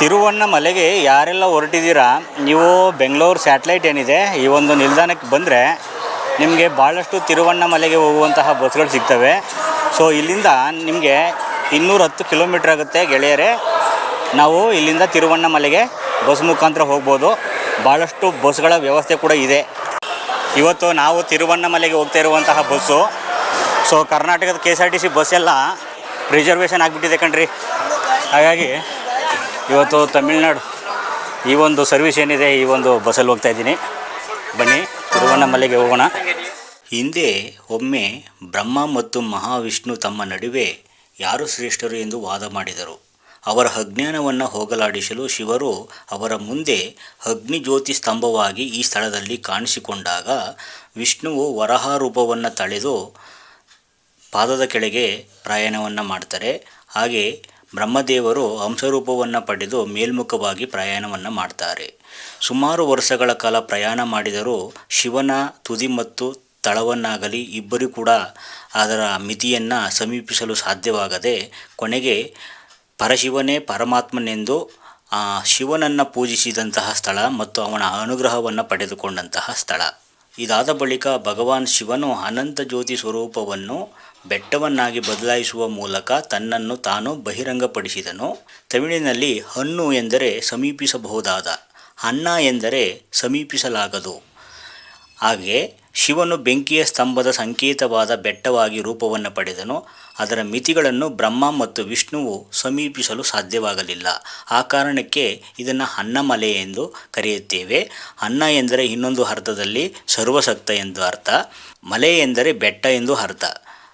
ತಿರುವಣ್ಣಮಲೆಗೆ ಯಾರೆಲ್ಲ ಹೊರಟಿದ್ದೀರಾ, ನೀವು ಬೆಂಗಳೂರು ಸ್ಯಾಟಲೈಟ್ ಏನಿದೆ, ಈ ಒಂದು ನಿಲ್ದಾಣಕ್ಕೆ ಬಂದರೆ ನಿಮಗೆ ಭಾಳಷ್ಟು ತಿರುವಣ್ಣಮಲೆಗೆ ಹೋಗುವಂತಹ ಬಸ್ಗಳು ಸಿಗ್ತವೆ. ಸೊ ಇಲ್ಲಿಂದ ನಿಮಗೆ ಇನ್ನೂರ ಹತ್ತು ಕಿಲೋಮೀಟ್ರ್ ಆಗುತ್ತೆ ಗೆಳೆಯರೇ. ನಾವು ಇಲ್ಲಿಂದ ತಿರುವಣ್ಣಮಲೆಗೆ ಬಸ್ ಮುಖಾಂತರ ಹೋಗ್ಬೋದು. ಭಾಳಷ್ಟು ಬಸ್ಗಳ ವ್ಯವಸ್ಥೆ ಕೂಡ ಇದೆ. ಇವತ್ತು ನಾವು ತಿರುವಣ್ಣಮಲೆಗೆ ಹೋಗ್ತಾ ಇರುವಂತಹ ಬಸ್ಸು. ಸೊ ಕರ್ನಾಟಕದ K S R T C bus ಎಲ್ಲ ರಿಸರ್ವೇಷನ್ ಆಗಿಬಿಟ್ಟಿದೆ ಕಣ್ರಿ. ಹಾಗಾಗಿ ಇವತ್ತು ತಮಿಳ್ನಾಡು. ಈ ಒಂದು ಸರ್ವಿಸ್ ಏನಿದೆ, ಈ ಒಂದು ಬಸ್ಸಲ್ಲಿ ಹೋಗ್ತಾ ಇದ್ದೀನಿ. ಬನ್ನಿ, ತಿರುವಣ್ಣಮಲೆಗೆ ಹೋಗೋಣ. ಹಿಂದೆ ಒಮ್ಮೆ ಬ್ರಹ್ಮ ಮತ್ತು ಮಹಾವಿಷ್ಣು ತಮ್ಮ ನಡುವೆ ಯಾರು ಶ್ರೇಷ್ಠರು ಎಂದು ವಾದ ಮಾಡಿದರು. ಅವರ ಅಜ್ಞಾನವನ್ನು ಹೋಗಲಾಡಿಸಲು ಶಿವರು ಅವರ ಮುಂದೆ ಅಗ್ನಿಜ್ಯೋತಿ ಸ್ತಂಭವಾಗಿ ಈ ಸ್ಥಳದಲ್ಲಿ ಕಾಣಿಸಿಕೊಂಡಾಗ ವಿಷ್ಣುವು ವರಹ ರೂಪವನ್ನು ತಳೆದು ಪಾದದ ಕೆಳಗೆ ಪ್ರಯಾಣವನ್ನು ಮಾಡ್ತಾರೆ. ಹಾಗೆ ಬ್ರಹ್ಮದೇವರು ಹಂಸರೂಪವನ್ನು ಪಡೆದು ಮೇಲ್ಮುಖವಾಗಿ ಪ್ರಯಾಣವನ್ನು ಮಾಡ್ತಾರೆ. ಸುಮಾರು ವರ್ಷಗಳ ಕಾಲ ಪ್ರಯಾಣ ಮಾಡಿದರೂ ಶಿವನ ತುದಿ ಮತ್ತು ತಳವನ್ನಾಗಲಿ ಇಬ್ಬರೂ ಕೂಡ ಅದರ ಮಿತಿಯನ್ನು ಸಮೀಪಿಸಲು ಸಾಧ್ಯವಾಗದೆ ಕೊನೆಗೆ ಪರಶಿವನೇ ಪರಮಾತ್ಮನೆಂದು ಶಿವನನ್ನು ಪೂಜಿಸಿದಂತಹ ಸ್ಥಳ ಮತ್ತು ಅವನ ಅನುಗ್ರಹವನ್ನು ಪಡೆದುಕೊಂಡಂತಹ ಸ್ಥಳ. ಇದಾದ ಬಳಿಕ ಭಗವಾನ್ ಶಿವನು ಅನಂತ ಜ್ಯೋತಿ ಸ್ವರೂಪವನ್ನು ಬೆಟ್ಟವನ್ನಾಗಿ ಬದಲಾಯಿಸುವ ಮೂಲಕ ತನ್ನನ್ನು ತಾನು ಬಹಿರಂಗಪಡಿಸಿದನು. ತಮಿಳಿನಲ್ಲಿ ಹಣ್ಣು ಎಂದರೆ ಸಮೀಪಿಸಬಹುದಾದ, ಅನ್ನ ಎಂದರೆ ಸಮೀಪಿಸಲಾಗದು. ಹಾಗೆ ಶಿವನು ಬೆಂಕಿಯ ಸ್ತಂಭದ ಸಂಕೇತವಾದ ಬೆಟ್ಟವಾಗಿ ರೂಪವನ್ನು ಪಡೆದನು. ಅದರ ಮಿತಿಗಳನ್ನು ಬ್ರಹ್ಮ ಮತ್ತು ವಿಷ್ಣುವು ಸಮೀಪಿಸಲು ಸಾಧ್ಯವಾಗಲಿಲ್ಲ. ಆ ಕಾರಣಕ್ಕೆ ಇದನ್ನು ಅನ್ನಮಲೆ ಎಂದು ಕರೆಯುತ್ತೇವೆ. ಅನ್ನ ಎಂದರೆ ಇನ್ನೊಂದು ಅರ್ಥದಲ್ಲಿ ಸರ್ವಸಕ್ತ ಎಂದು ಅರ್ಥ. ಮಲೆ ಎಂದರೆ ಬೆಟ್ಟ ಎಂದು ಅರ್ಥ.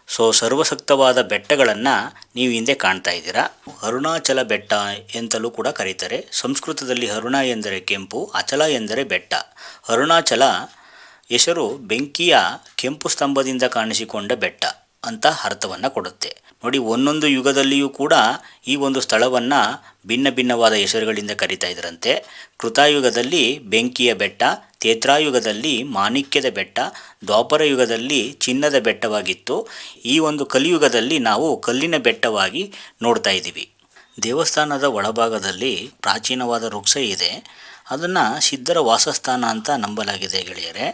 ಸೊ, ಸರ್ವಸಕ್ತವಾದ ಬೆಟ್ಟಗಳನ್ನು ನೀವು ಹಿಂದೆ ಕಾಣ್ತಾ ಇದ್ದೀರಾ? ಅರುಣಾಚಲ ಬೆಟ್ಟ ಎಂತಲೂ ಕೂಡ ಕರೀತಾರೆ. ಸಂಸ್ಕೃತದಲ್ಲಿ ಅರುಣ ಎಂದರೆ ಕೆಂಪು, ಅಚಲ ಎಂದರೆ ಬೆಟ್ಟ. ಅರುಣಾಚಲ ಹೆಸರು ಬೆಂಕಿಯ ಕೆಂಪು ಸ್ತಂಭದಿಂದ ಕಾಣಿಸಿಕೊಂಡ ಬೆಟ್ಟ ಅಂತ ಅರ್ಥವನ್ನು ಕೊಡುತ್ತೆ. ನೋಡಿ, ಒಂದೊಂದು ಯುಗದಲ್ಲಿಯೂ ಕೂಡ ಈ ಒಂದು ಸ್ಥಳವನ್ನು ಭಿನ್ನ ಭಿನ್ನವಾದ ಹೆಸರುಗಳಿಂದ ಕರೀತಾ ಇದ್ರಂತೆ. ಕೃತಾಯುಗದಲ್ಲಿ ಬೆಂಕಿಯ ಬೆಟ್ಟ ತೇತ್ರಾಯುಗದಲ್ಲಿ ಮಾಣಿಕ್ಯದ ಬೆಟ್ಟ ದ್ವಾಪರ ಯುಗದಲ್ಲಿ ಚಿನ್ನದ ಬೆಟ್ಟವಾಗಿತ್ತು. ಈ ಒಂದು ಕಲಿಯುಗದಲ್ಲಿ ನಾವು ಕಲ್ಲಿನ ಬೆಟ್ಟವಾಗಿ ನೋಡ್ತಾ ಇದ್ದೀವಿ. ದೇವಸ್ಥಾನದ ಒಳಭಾಗದಲ್ಲಿ ಪ್ರಾಚೀನವಾದ ವೃಕ್ಷ ಇದೆ. ಅದನ್ನು ಸಿದ್ಧರ ವಾಸಸ್ಥಾನ ಅಂತ ನಂಬಲಾಗಿದೆ ಗೆಳೆಯರೆ.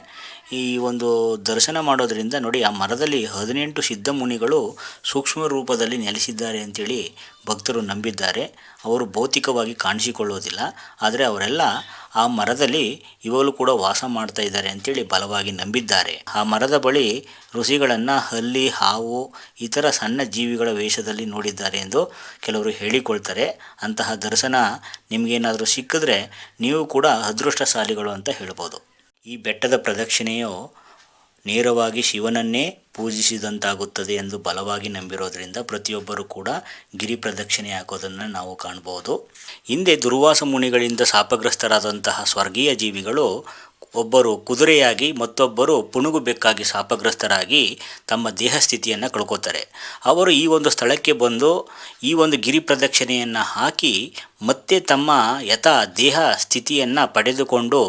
ಈ ಒಂದು ದರ್ಶನ ಮಾಡೋದರಿಂದ ನೋಡಿ ಆ ಮರದಲ್ಲಿ ಹದಿನೆಂಟು ಸಿದ್ಧ ಮುನಿಗಳು ಸೂಕ್ಷ್ಮ ರೂಪದಲ್ಲಿ ನೆಲೆಸಿದ್ದಾರೆ ಅಂತೇಳಿ ಭಕ್ತರು ನಂಬಿದ್ದಾರೆ. ಅವರು ಭೌತಿಕವಾಗಿ ಕಾಣಿಸಿಕೊಳ್ಳೋದಿಲ್ಲ. ಆದರೆ ಅವರೆಲ್ಲ ಆ ಮರದಲ್ಲಿ ಇವಾಗಲೂ ಕೂಡ ವಾಸ ಮಾಡ್ತಾ ಇದ್ದಾರೆ ಅಂತೇಳಿ ಬಲವಾಗಿ ನಂಬಿದ್ದಾರೆ. ಆ ಮರದ ಬಳಿ ಋಷಿಗಳನ್ನು ಹಲ್ಲಿ, ಹಾವು, ಇತರ ಸಣ್ಣ ಜೀವಿಗಳ ವೇಷದಲ್ಲಿ ನೋಡಿದ್ದಾರೆ ಎಂದು ಕೆಲವರು ಹೇಳಿಕೊಳ್ತಾರೆ. ಅಂತಹ ದರ್ಶನ ನಿಮಗೇನಾದರೂ ಸಿಕ್ಕಿದ್ರೆ ನೀವು ಕೂಡ ಅದೃಷ್ಟಶಾಲಿಗಳು ಅಂತ ಹೇಳ್ಬೋದು. ಈ ಬೆಟ್ಟದ ಪ್ರದಕ್ಷಿಣೆಯು ನೇರವಾಗಿ ಶಿವನನ್ನೇ ಪೂಜಿಸಿದಂತಾಗುತ್ತದೆ ಎಂದು ಬಲವಾಗಿ ನಂಬಿರೋದರಿಂದ ಪ್ರತಿಯೊಬ್ಬರೂ ಕೂಡ ಗಿರಿ ಪ್ರದಕ್ಷಿಣೆ ಹಾಕೋದನ್ನು ನಾವು ಕಾಣ್ಬೋದು. ಹಿಂದೆ ದುರ್ವಾಸ ಮುನಿಗಳಿಂದ ಶಾಪಗ್ರಸ್ತರಾದಂತಹ ಸ್ವರ್ಗೀಯ ಜೀವಿಗಳು ಒಬ್ಬರು ಕುದುರೆಯಾಗಿ ಮತ್ತೊಬ್ಬರು ಪುಣುಗು ಬೆಕ್ಕಾಗಿ ಶಾಪಗ್ರಸ್ತರಾಗಿ ತಮ್ಮ ದೇಹ ಸ್ಥಿತಿಯನ್ನು ಕಳ್ಕೋತಾರೆ. ಅವರು ಈ ಒಂದು ಸ್ಥಳಕ್ಕೆ ಬಂದು ಈ ಒಂದು ಗಿರಿ ಪ್ರದಕ್ಷಿಣೆಯನ್ನು ಹಾಕಿ ಮತ್ತೆ ತಮ್ಮ ಯಥಾ ದೇಹ ಸ್ಥಿತಿಯನ್ನು ಪಡೆದುಕೊಂಡು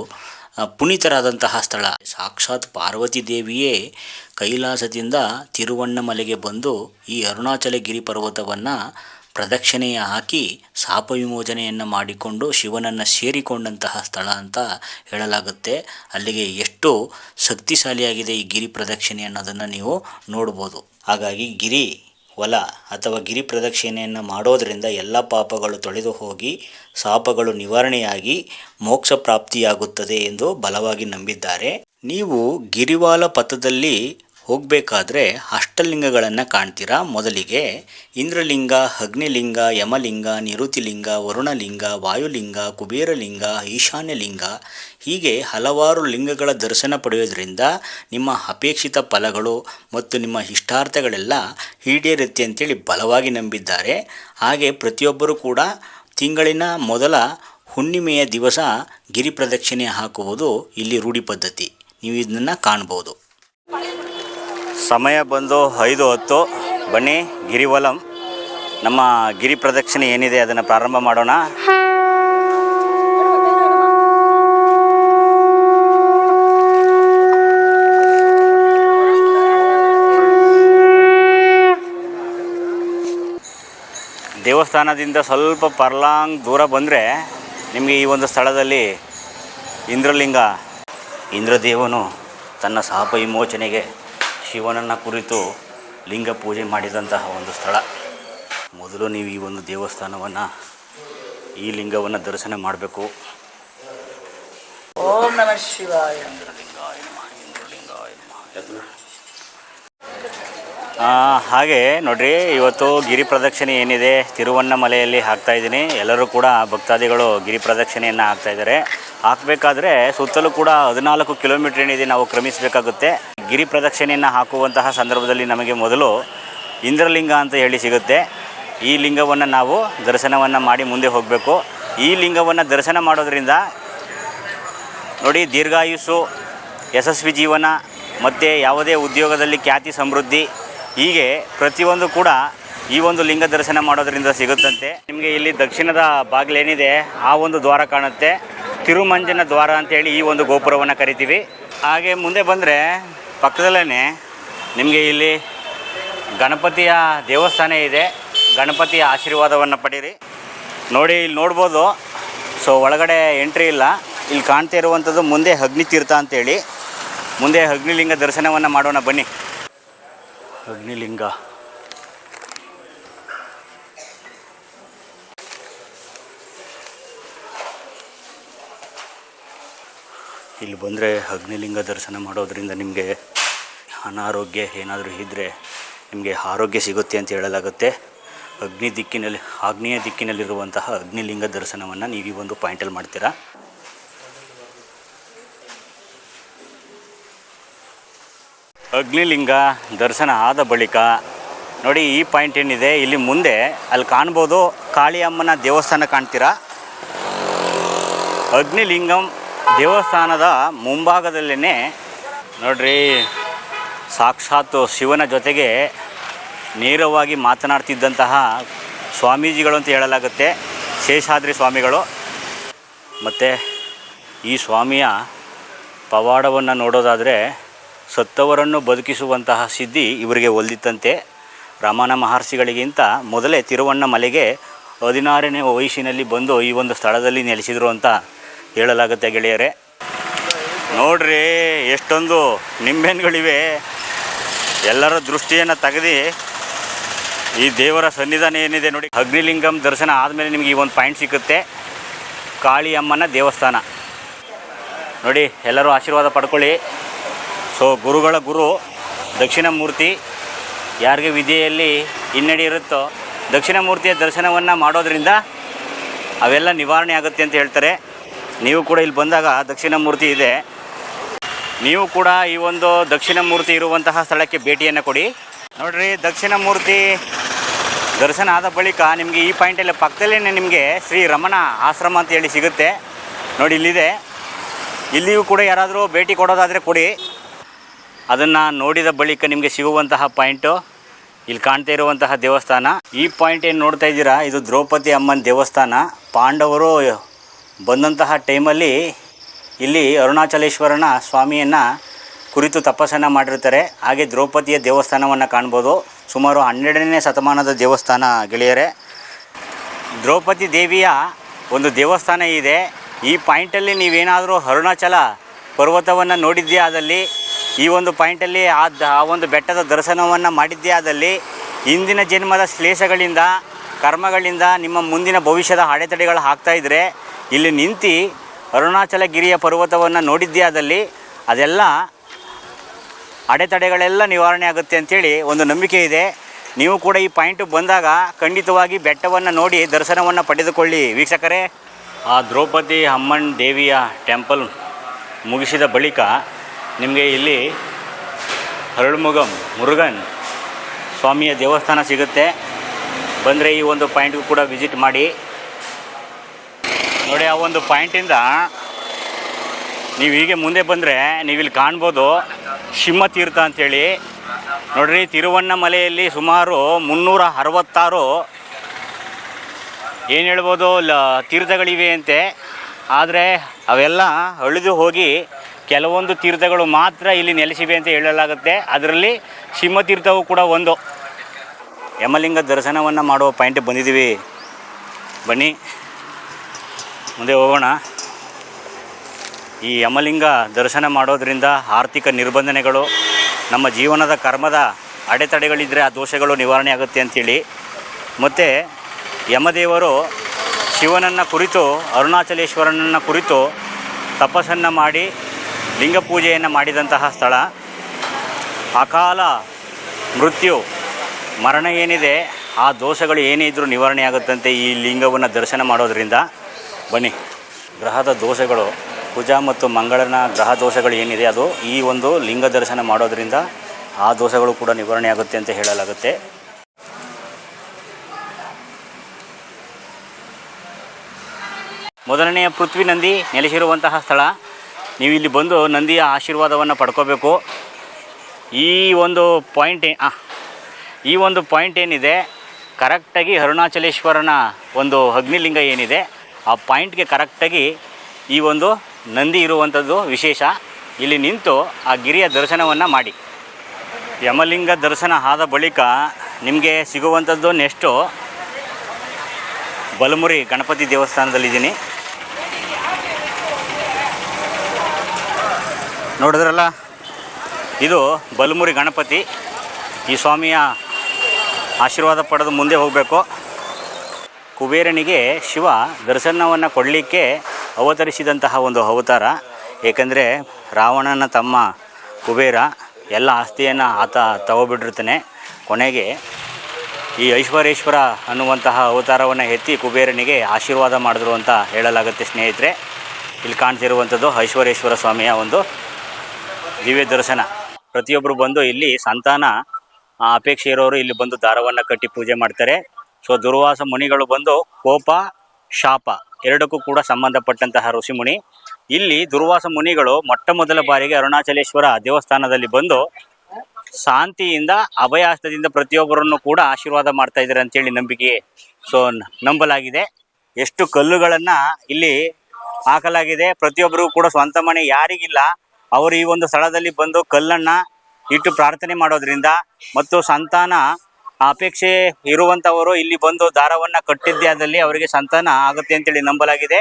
ಪುನೀತರಾದಂತಹ ಸ್ಥಳ. ಸಾಕ್ಷಾತ್ ಪಾರ್ವತಿ ದೇವಿಯೇ ಕೈಲಾಸದಿಂದ ತಿರುವಣ್ಣಮಲೆಗೆ ಬಂದು ಈ ಅರುಣಾಚಲಗಿರಿ ಪರ್ವತವನ್ನು ಪ್ರದಕ್ಷಿಣೆಯ ಹಾಕಿ ಶಾಪ ವಿಮೋಚನೆಯನ್ನು ಮಾಡಿಕೊಂಡು ಶಿವನನ್ನು ಸೇರಿಕೊಂಡಂತಹ ಸ್ಥಳ ಅಂತ ಹೇಳಲಾಗುತ್ತೆ. ಅಲ್ಲಿಗೆ ಎಷ್ಟು ಶಕ್ತಿಶಾಲಿಯಾಗಿದೆ ಈ ಗಿರಿ ಪ್ರದಕ್ಷಿಣೆ ಅನ್ನೋದನ್ನು ನೀವು ನೋಡ್ಬೋದು. ಹಾಗಾಗಿ ಗಿರಿ ಹೊಲ ಅಥವಾ ಗಿರಿ ಪ್ರದಕ್ಷಿಣೆಯನ್ನು ಮಾಡೋದರಿಂದ ಎಲ್ಲ ಪಾಪಗಳು ತೊಳೆದು ಹೋಗಿ ಶಾಪಗಳು ನಿವಾರಣೆಯಾಗಿ ಮೋಕ್ಷ ಪ್ರಾಪ್ತಿಯಾಗುತ್ತದೆ ಎಂದು ಬಲವಾಗಿ ನಂಬಿದ್ದಾರೆ. ನೀವು ಗಿರಿವಾಲ ಪಥದಲ್ಲಿ ಹೋಗಬೇಕಾದ್ರೆ ಅಷ್ಟಲಿಂಗಗಳನ್ನು ಕಾಣ್ತೀರಾ? ಮೊದಲಿಗೆ ಇಂದ್ರಲಿಂಗ, ಅಗ್ನಿಲಿಂಗ, ಯಮಲಿಂಗ, ನಿರುತಿಲಿಂಗ, ವರುಣಲಿಂಗ, ವಾಯುಲಿಂಗ, ಕುಬೇರಲಿಂಗ, ಈಶಾನ್ಯಲಿಂಗ ಹೀಗೆ ಹಲವಾರು ಲಿಂಗಗಳ ದರ್ಶನ ಪಡೆಯೋದ್ರಿಂದ ನಿಮ್ಮ ಅಪೇಕ್ಷಿತ ಫಲಗಳು ಮತ್ತು ನಿಮ್ಮ ಇಷ್ಟಾರ್ಥಗಳೆಲ್ಲ ಈಡೇರುತ್ತೆ ಅಂತೇಳಿ ಬಲವಾಗಿ ನಂಬಿದ್ದಾರೆ. ಹಾಗೆ ಪ್ರತಿಯೊಬ್ಬರೂ ಕೂಡ ತಿಂಗಳಿನ ಮೊದಲ ಹುಣ್ಣಿಮೆಯ ದಿವಸ ಗಿರಿ ಪ್ರದಕ್ಷಿಣೆ ಹಾಕುವುದು ಇಲ್ಲಿ ರೂಢಿ ಪದ್ಧತಿ. ನೀವು ಇದನ್ನು ಕಾಣ್ಬೋದು. ಸಮಯ ಬಂದು ಐದು ಹತ್ತು. ಬನ್ನಿ, ಗಿರಿವಲಂ. ನಮ್ಮ ಗಿರಿ ಪ್ರದಕ್ಷಿಣೆ ಏನಿದೆ ಅದನ್ನು ಪ್ರಾರಂಭ ಮಾಡೋಣ. ದೇವಸ್ಥಾನದಿಂದ ಸ್ವಲ್ಪ ಪರ್ಲಾಂಗ್ ದೂರ ಬಂದರೆ ನಿಮಗೆ ಈ ಒಂದು ಸ್ಥಳದಲ್ಲಿ ಇಂದ್ರಲಿಂಗ. ಇಂದ್ರದೇವನು ತನ್ನ ಶಾಪ ವಿಮೋಚನೆಗೆ ಶಿವನನ್ನು ಕುರಿತು ಲಿಂಗ ಪೂಜೆ ಮಾಡಿದಂತಹ ಒಂದು ಸ್ಥಳ. ಮೊದಲು ನೀವು ಈ ಒಂದು ದೇವಸ್ಥಾನವನ್ನು ಈ ಲಿಂಗವನ್ನು ದರ್ಶನ ಮಾಡಬೇಕು. ಓಂ ನಮ ಶಿವಾಯ. ಹಾಗೆ ನೋಡ್ರಿ ಇವತ್ತು ಗಿರಿ ಪ್ರದಕ್ಷಿಣೆ ಏನಿದೆ ತಿರುವಣ್ಣಮಲೆಯಲ್ಲಿ ಹಾಕ್ತಾ ಇದ್ದೀನಿ. ಎಲ್ಲರೂ ಕೂಡ ಭಕ್ತಾದಿಗಳು ಗಿರಿ ಪ್ರದಕ್ಷಿಣೆಯನ್ನು ಹಾಕ್ತಾ ಇದ್ದಾರೆ. ಹಾಕಬೇಕಾದ್ರೆ ಸುತ್ತಲೂ ಕೂಡ ಹದಿನಾಲ್ಕು ಕಿಲೋಮೀಟರ್ ಏನಿದೆ ನಾವು ಕ್ರಮಿಸಬೇಕಾಗುತ್ತೆ. ಗಿರಿ ಪ್ರದಕ್ಷಿಣೆಯನ್ನು ಹಾಕುವಂತಹ ಸಂದರ್ಭದಲ್ಲಿ ನಮಗೆ ಮೊದಲು ಇಂದ್ರಲಿಂಗ ಅಂತ ಹೇಳಿ ಸಿಗುತ್ತೆ. ಈ ಲಿಂಗವನ್ನು ನಾವು ದರ್ಶನವನ್ನು ಮಾಡಿ ಮುಂದೆ ಹೋಗಬೇಕು. ಈ ಲಿಂಗವನ್ನು ದರ್ಶನ ಮಾಡೋದರಿಂದ ನೋಡಿ ದೀರ್ಘಾಯುಸ್ಸು, ಯಶಸ್ವಿ ಜೀವನ, ಮತ್ತು ಯಾವುದೇ ಉದ್ಯೋಗದಲ್ಲಿ ಖ್ಯಾತಿ ಸಮೃದ್ಧಿ, ಹೀಗೆ ಪ್ರತಿಯೊಂದು ಕೂಡ ಈ ಒಂದು ಲಿಂಗ ದರ್ಶನ ಮಾಡೋದರಿಂದ ಸಿಗುತ್ತಂತೆ. ನಿಮಗೆ ಇಲ್ಲಿ ದಕ್ಷಿಣದ ಬಾಗಿಲೇನಿದೆ, ಆ ಒಂದು ದ್ವಾರ ಕಾಣುತ್ತೆ. ತಿರುಮಂಜನ ದ್ವಾರ ಅಂತೇಳಿ ಈ ಒಂದು ಗೋಪುರವನ್ನು ಕರಿತೀವಿ. ಹಾಗೆ ಮುಂದೆ ಬಂದರೆ ಪಕ್ಕದಲ್ಲೇ ನಿಮಗೆ ಇಲ್ಲಿ ಗಣಪತಿಯ ದೇವಸ್ಥಾನ ಇದೆ. ಗಣಪತಿಯ ಆಶೀರ್ವಾದವನ್ನು ಪಡೀರಿ. ನೋಡಿ ಇಲ್ಲಿ ನೋಡ್ಬೋದು. ಸೊ ಒಳಗಡೆ ಎಂಟ್ರಿ ಇಲ್ಲ. ಇಲ್ಲಿ ಕಾಣ್ತಾ ಇರುವಂಥದ್ದು ಮುಂದೆ ಅಗ್ನಿ ತೀರ್ಥ ಅಂತೇಳಿ. ಮುಂದೆ ಅಗ್ನಿಲಿಂಗ ದರ್ಶನವನ್ನು ಮಾಡೋಣ ಬನ್ನಿ. ಅಗ್ನಿಲಿಂಗ. ಇಲ್ಲಿ ಬಂದರೆ ಅಗ್ನಿಲಿಂಗ ದರ್ಶನ ಮಾಡೋದರಿಂದ ನಿಮಗೆ ಅನಾರೋಗ್ಯ ಏನಾದರೂ ಇದ್ದರೆ ನಿಮಗೆ ಆರೋಗ್ಯ ಸಿಗುತ್ತೆ ಅಂತ ಹೇಳಲಾಗುತ್ತೆ. ಅಗ್ನಿ ದಿಕ್ಕಿನಲ್ಲಿ, ಆಗ್ನೇಯ ದಿಕ್ಕಿನಲ್ಲಿರುವಂತಹ ಅಗ್ನಿಲಿಂಗ ದರ್ಶನವನ್ನು ನೀವು ಈ ಒಂದು ಪಾಯಿಂಟಲ್ಲಿ ಮಾಡ್ತೀರಾ. ಅಗ್ನಿಲಿಂಗ ದರ್ಶನ ಆದ ಬಳಿಕ ನೋಡಿ ಈ ಪಾಯಿಂಟ್ ಏನಿದೆ, ಇಲ್ಲಿ ಮುಂದೆ ಅಲ್ಲಿ ಕಾಣ್ಬೋದು ಕಾಳಿಯಮ್ಮನ ದೇವಸ್ಥಾನ ಕಾಣ್ತೀರಾ. ಅಗ್ನಿಲಿಂಗಂ ದೇವಸ್ಥಾನದ ಮುಂಭಾಗದಲ್ಲೇ ನೋಡ್ರಿ, ಸಾಕ್ಷಾತ್ ಶಿವನ ಜೊತೆಗೆ ನೇರವಾಗಿ ಮಾತನಾಡ್ತಿದ್ದಂತಹ ಸ್ವಾಮೀಜಿಗಳು ಅಂತ ಹೇಳಲಾಗುತ್ತೆ, ಶೇಷಾದ್ರಿ ಸ್ವಾಮಿಗಳು. ಮತ್ತು ಈ ಸ್ವಾಮಿಯ ಪವಾಡವನ್ನು ನೋಡೋದಾದರೆ ಸತ್ತವರನ್ನು ಬದುಕಿಸುವಂತಹ ಸಿದ್ಧಿ ಇವರಿಗೆ ಒಲ್ದಿತ್ತಂತೆ ರಮಣ ಮಹರ್ಷಿಗಳಿಗಿಂತ ಮೊದಲೇ ತಿರುವಣ್ಣಮಲೆಗೆ ಹದಿನಾರನೇ ವಯಸ್ಸಿನಲ್ಲಿ ಬಂದು ಈ ಒಂದು ಸ್ಥಳದಲ್ಲಿ ನೆಲೆಸಿದರು ಅಂತ ಹೇಳಲಾಗುತ್ತೆ ಗೆಳೆಯರೇ. ನೋಡ್ರಿ ಎಷ್ಟೊಂದು ನಿಂಬೆಹಣ್ಣುಗಳಿವೆ. ಎಲ್ಲರ ದೃಷ್ಟಿಯನ್ನು ತೆಗೆದು ಈ ದೇವರ ಸನ್ನಿಧಾನ ಏನಿದೆ ನೋಡಿ. ಅಗ್ನಿಲಿಂಗಂ ದರ್ಶನ ಆದಮೇಲೆ ನಿಮಗೆ ಈ ಒಂದು ಪಾಯಿಂಟ್ ಸಿಗುತ್ತೆ. ಕಾಳಿಯಮ್ಮನ ದೇವಸ್ಥಾನ. ನೋಡಿ, ಎಲ್ಲರೂ ಆಶೀರ್ವಾದ ಪಡ್ಕೊಳ್ಳಿ. ಸೊ ಗುರುಗಳ ಗುರು, ದಕ್ಷಿಣ ಮೂರ್ತಿ, ಯಾರಿಗೆ ವಿದ್ಯೆಯಲ್ಲಿ ಹಿನ್ನಡೆ ಇರುತ್ತೋ, ದಕ್ಷಿಣ ಮೂರ್ತಿಯ ದರ್ಶನವನ್ನು ಮಾಡೋದ್ರಿಂದ ಅವೆಲ್ಲ ನಿವಾರಣೆ ಆಗುತ್ತೆ ಅಂತ ಹೇಳ್ತಾರೆ. ನೀವು ಕೂಡ ಇಲ್ಲಿ ಬಂದಾಗ ದಕ್ಷಿಣ ಮೂರ್ತಿ ಇದೆ. ನೀವು ಕೂಡ ಈ ಒಂದು ದಕ್ಷಿಣ ಮೂರ್ತಿ ಇರುವಂತಹ ಸ್ಥಳಕ್ಕೆ ಭೇಟಿಯನ್ನು ಕೊಡಿ. ನೋಡ್ರಿ, ದಕ್ಷಿಣ ಮೂರ್ತಿ ದರ್ಶನ ಆದ ಬಳಿಕ ನಿಮಗೆ ಈ ಪಾಯಿಂಟಲ್ಲಿ ಪಕ್ಕದಲ್ಲೇ ನಿಮಗೆ ಶ್ರೀ ರಮಣ ಆಶ್ರಮ ಅಂತ ಹೇಳಿ ಸಿಗುತ್ತೆ. ನೋಡಿ, ಇಲ್ಲಿದೆ. ಇಲ್ಲಿಯೂ ಕೂಡ ಯಾರಾದರೂ ಭೇಟಿ ಕೊಡೋದಾದರೆ ಕೊಡಿ. ಅದನ್ನು ನೋಡಿದ ಬಳಿಕ ನಿಮಗೆ ಸಿಗುವಂತಹ ಪಾಯಿಂಟು ಇಲ್ಲಿ ಕಾಣ್ತಾ ಇರುವಂತಹ ದೇವಸ್ಥಾನ. ಈ ಪಾಯಿಂಟ್ ಏನು ನೋಡ್ತಾ ಇದ್ದೀರಾ? ಇದು ದ್ರೌಪದಿ ಅಮ್ಮನ ದೇವಸ್ಥಾನ. ಪಾಂಡವರು ಬಂದಂತಹ ಟೈಮಲ್ಲಿ ಇಲ್ಲಿ ಅರುಣಾಚಲೇಶ್ವರನ ಸ್ವಾಮಿಯನ್ನು ಕುರಿತು ತಪಸ್ಸನ್ನು ಮಾಡಿರ್ತಾರೆ. ಹಾಗೆ ದ್ರೌಪದಿಯ ದೇವಸ್ಥಾನವನ್ನು ಕಾಣ್ಬೋದು. ಸುಮಾರು ಹನ್ನೆರಡನೇ ಶತಮಾನದ ದೇವಸ್ಥಾನ ಗೆಳೆಯರೆ. ದ್ರೌಪದಿ ದೇವಿಯ ಒಂದು ದೇವಸ್ಥಾನ ಇದೆ. ಈ ಪಾಯಿಂಟಲ್ಲಿ ನೀವೇನಾದರೂ ಅರುಣಾಚಲ ಪರ್ವತವನ್ನು ನೋಡಿದ್ದೇ ಆದಲ್ಲಿ ಈ ಒಂದು ಪಾಯಿಂಟಲ್ಲಿ ಆ ಒಂದು ಬೆಟ್ಟದ ದರ್ಶನವನ್ನು ಮಾಡಿದ್ದೇ ಆದಲ್ಲಿ ಹಿಂದಿನ ಜನ್ಮದ ಶ್ಲೇಷಗಳಿಂದ ಕರ್ಮಗಳಿಂದ ನಿಮ್ಮ ಮುಂದಿನ ಭವಿಷ್ಯದ ಅಡೆತಡೆಗಳು ಹಾಕ್ತಾ ಇದ್ದರೆ ಇಲ್ಲಿ ನಿಂತು ಅರುಣಾಚಲ ಗಿರಿಯ ಪರ್ವತವನ್ನು ನೋಡಿದ್ದೇ ಆದಲ್ಲಿ ಅದೆಲ್ಲ ಅಡೆತಡೆಗಳೆಲ್ಲ ನಿವಾರಣೆ ಆಗುತ್ತೆ ಅಂಥೇಳಿ ಒಂದು ನಂಬಿಕೆ ಇದೆ. ನೀವು ಕೂಡ ಈ ಪಾಯಿಂಟ್ ಬಂದಾಗ ಖಂಡಿತವಾಗಿ ಬೆಟ್ಟವನ್ನು ನೋಡಿ ದರ್ಶನವನ್ನು ಪಡೆದುಕೊಳ್ಳಿ. ವೀಕ್ಷಕರೇ, ಆ ದ್ರೌಪದಿ ಅಮ್ಮನ್ ದೇವಿಯ ಟೆಂಪಲ್ ಮುಗಿಸಿದ ಬಳಿಕ ನಿಮಗೆ ಇಲ್ಲಿ ಹರಳುಮುಗಂ ಮುರುಗನ್ ಸ್ವಾಮಿಯ ದೇವಸ್ಥಾನ ಸಿಗುತ್ತೆ. ಬಂದರೆ ಈ ಒಂದು ಪಾಯಿಂಟ್ಗೂ ಕೂಡ ವಿಸಿಟ್ ಮಾಡಿ. ನೋಡಿ, ಆ ಒಂದು ಪಾಯಿಂಟಿಂದ ನೀವು ಹೀಗೆ ಮುಂದೆ ಬಂದರೆ ನೀವಿಲ್ಲಿ ಕಾಣ್ಬೋದು ಶಿವತೀರ್ಥ ಅಂಥೇಳಿ ನೋಡ್ರಿ, ತಿರುವಣ್ಣಮಲೆಯಲ್ಲಿ ಸುಮಾರು ಮುನ್ನೂರ ಅರವತ್ತಾರು ಏನು ಹೇಳ್ಬೋದು, ಲ, ತೀರ್ಥಗಳಿವೆ ಅಂತೆ. ಆದರೆ ಅವೆಲ್ಲ ಅಳಿದು ಹೋಗಿ ಕೆಲವೊಂದು ತೀರ್ಥಗಳು ಮಾತ್ರ ಇಲ್ಲಿ ನೆಲೆಸಿವೆ ಅಂತ ಹೇಳಲಾಗುತ್ತೆ. ಅದರಲ್ಲಿ ಸಿಂಹತೀರ್ಥವು ಕೂಡ ಒಂದು. ಯಮಲಿಂಗ ದರ್ಶನವನ್ನು ಮಾಡುವ ಪಾಯಿಂಟ್ ಬಂದಿದ್ದೀವಿ. ಬನ್ನಿ. ಮುಂದೆ ಹೋಗೋಣ. ಈ ಯಮಲಿಂಗ ದರ್ಶನ ಮಾಡೋದರಿಂದ ಆರ್ಥಿಕ ನಿರ್ಬಂಧನೆಗಳು, ನಮ್ಮ ಜೀವನದ ಕರ್ಮದ ಅಡೆತಡೆಗಳಿದ್ದರೆ ಆ ದೋಷಗಳು ನಿವಾರಣೆ ಆಗುತ್ತೆ ಅಂಥೇಳಿ ಮತ್ತು ಯಮದೇವರು ಶಿವನನ್ನು ಕುರಿತು, ಅರುಣಾಚಲೇಶ್ವರನನ್ನು ಕುರಿತು ತಪಸ್ಸನ್ನು ಮಾಡಿ ಲಿಂಗ ಪೂಜೆಯನ್ನು ಮಾಡಿದಂತಹ ಸ್ಥಳ. ಅಕಾಲ ಮೃತ್ಯು ಮರಣ ಏನಿದೆ ಆ ದೋಷಗಳು ಏನೇ ಇದ್ದರೂ ನಿವಾರಣೆ ಆಗುತ್ತಂತೆ ಈ ಲಿಂಗವನ್ನು ದರ್ಶನ ಮಾಡೋದರಿಂದ. ಬನ್ನಿ ಗ್ರಹದ ದೋಷಗಳು ಪೂಜಾ ಮತ್ತು ಮಂಗಳನ ಗ್ರಹ ದೋಷಗಳು ಏನಿದೆ ಅದು ಈ ಒಂದು ಲಿಂಗ ದರ್ಶನ ಮಾಡೋದರಿಂದ ಆ ದೋಷಗಳು ಕೂಡ ನಿವಾರಣೆ ಆಗುತ್ತೆ ಅಂತ ಹೇಳಲಾಗುತ್ತೆ. ಮೊದಲನೆಯ ಪೃಥ್ವಿ ನಂದಿ ನೆಲೆಸಿರುವಂತಹ ಸ್ಥಳ. ನೀವು ಇಲ್ಲಿ ಬಂದು ನಂದಿಯ ಆಶೀರ್ವಾದವನ್ನು ಪಡ್ಕೋಬೇಕು. ಈ ಒಂದು ಪಾಯಿಂಟ್ ಆ, ಈ ಒಂದು ಪಾಯಿಂಟ್ ಏನಿದೆ, ಕರೆಕ್ಟಾಗಿ ಅರುಣಾಚಲೇಶ್ವರನ ಒಂದು ಅಗ್ನಿಲಿಂಗ ಏನಿದೆ, ಆ ಪಾಯಿಂಟ್ಗೆ ಕರೆಕ್ಟಾಗಿ ಈ ಒಂದು ನಂದಿ ಇರುವಂಥದ್ದು ವಿಶೇಷ. ಇಲ್ಲಿ ನಿಂತು ಆ ಗಿರಿಯ ದರ್ಶನವನ್ನು ಮಾಡಿ. ಯಮಲಿಂಗ ದರ್ಶನ ಆದ ಬಳಿಕ ನಿಮಗೆ ಸಿಗುವಂಥದ್ದು ನೆಕ್ಸ್ಟು ಬಲಮುರಿ ಗಣಪತಿ ದೇವಸ್ಥಾನದಲ್ಲಿದ್ದೀನಿ. ನೋಡಿದ್ರಲ್ಲ? ಇದು ಬಲಮುರಿ ಗಣಪತಿ. ಈ ಸ್ವಾಮಿಯ ಆಶೀರ್ವಾದ ಪಡೆದು ಮುಂದೆ ಹೋಗಬೇಕು. ಕುಬೇರನಿಗೆ ಶಿವ ದರ್ಶನವನ್ನು ಕೊಡಲಿಕ್ಕೆ ಅವತರಿಸಿದಂತಹ ಒಂದು ಅವತಾರ. ಏಕೆಂದರೆ ರಾವಣನ ತಮ್ಮ ಕುಬೇರ ಎಲ್ಲ ಆಸ್ತಿಯನ್ನು ಆತ ತಗೋಬಿಟ್ಟಿರ್ತಾನೆ. ಕೊನೆಗೆ ಈ ಐಶ್ವರೇಶ್ವರ ಅನ್ನುವಂತಹ ಅವತಾರವನ್ನು ಎತ್ತಿ ಕುಬೇರನಿಗೆ ಆಶೀರ್ವಾದ ಮಾಡಿದ್ರು ಅಂತ ಹೇಳಲಾಗುತ್ತೆ ಸ್ನೇಹಿತರೆ. ಇಲ್ಲಿ ಕಾಣ್ತಿರುವಂಥದ್ದು ಐಶ್ವರೇಶ್ವರ ಸ್ವಾಮಿಯ ಒಂದು ದಿವ್ಯ ದರ್ಶನ. ಪ್ರತಿಯೊಬ್ಬರು ಬಂದು ಇಲ್ಲಿ ಸಂತಾನ ಆ, ಅಪೇಕ್ಷೆ ಇರೋರು ಇಲ್ಲಿ ಬಂದು ದಾರವನ್ನು ಕಟ್ಟಿ ಪೂಜೆ ಮಾಡ್ತಾರೆ. ಸೊ ದುರ್ವಾಸ ಮುನಿಗಳು ಬಂದು ಕೋಪ ಶಾಪ ಎರಡಕ್ಕೂ ಕೂಡ ಸಂಬಂಧಪಟ್ಟಂತಹ ಋಷಿಮುನಿ. ಇಲ್ಲಿ ದುರ್ವಾಸ ಮುನಿಗಳು ಮೊಟ್ಟ ಮೊದಲ ಬಾರಿಗೆ ಅರುಣಾಚಲೇಶ್ವರ ದೇವಸ್ಥಾನದಲ್ಲಿ ಬಂದು ಶಾಂತಿಯಿಂದ ಅಭಯಾಸ್ತದಿಂದ ಪ್ರತಿಯೊಬ್ಬರನ್ನು ಕೂಡ ಆಶೀರ್ವಾದ ಮಾಡ್ತಾ ಇದ್ದಾರೆ ಅಂತೇಳಿ ನಂಬಿಕೆ ಸೊ ನಂಬಲಾಗಿದೆ. ಎಷ್ಟು ಕಲ್ಲುಗಳನ್ನು ಇಲ್ಲಿ ಹಾಕಲಾಗಿದೆ. ಪ್ರತಿಯೊಬ್ಬರಿಗೂ ಕೂಡ ಸ್ವಂತ ಮನೆ ಯಾರಿಗಿಲ್ಲ. ಅವರು ಈ ಒಂದು ಸ್ಥಳದಲ್ಲಿ ಬಂದು ಕಲ್ಲನ್ನು ಇಟ್ಟು ಪ್ರಾರ್ಥನೆ ಮಾಡೋದ್ರಿಂದ ಮತ್ತು ಸಂತಾನ ಅಪೇಕ್ಷೆ ಇರುವಂತವರು ಇಲ್ಲಿ ಬಂದು ದಾರವನ್ನ ಕಟ್ಟಿದ್ದೇ ಆದಲ್ಲಿ ಅವರಿಗೆ ಸಂತಾನ ಆಗುತ್ತೆ ಅಂತೇಳಿ ನಂಬಲಾಗಿದೆ.